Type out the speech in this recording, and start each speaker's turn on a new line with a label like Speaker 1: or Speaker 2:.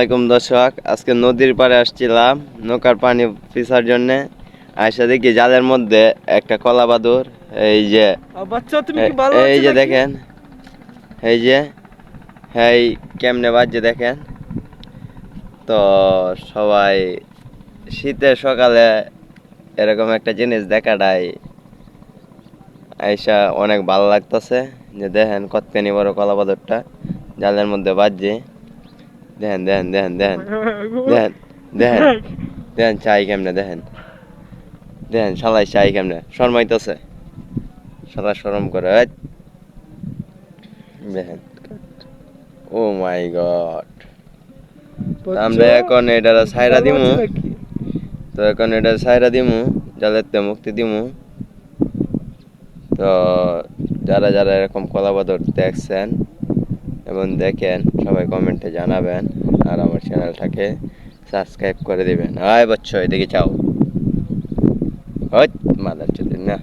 Speaker 1: আসসালামাইকুম দর্শক আজকে নদীর পাড়ে আসছিলাম নৌকার পানি পিছার জন্যে। আয়সা দেখি জালের মধ্যে একটা কলা বাদুর এই যে এই যে দেখেন এই যে এই কেমনে বাজছে দেখেন। তো সবাই শীতের সকালে এরকম একটা জিনিস দেখাটাই আইসা অনেক ভালো লাগতেছে। যে দেখেন কতখানি বড় কলা বাদরটা জালের মধ্যে বাজছে। দেখেন দেখেন দেখেন দেখেন দেখেন দেখেন দেখেন চাই কেমনে দেখেন দেখেন শালাই চাই কেমনে শর্মাইতেছে শালা শরম করে। দেখেন ও মাই গড আমরা এখন এটা সাইরা দিমু? তো এখন এটা সাইরা দিমু জালেতে মুক্তি দিমু তো যারা যারা এরকম কলাবাদর দেখছেন এবং দেখেন সবাই কমেন্টে জানাবেন আর আমার চ্যানেলটাকে সাবস্ক্রাইব করে দিবেন। আয় বচ্চ, এদিকে চাও মাদার চোদ্দিন, না।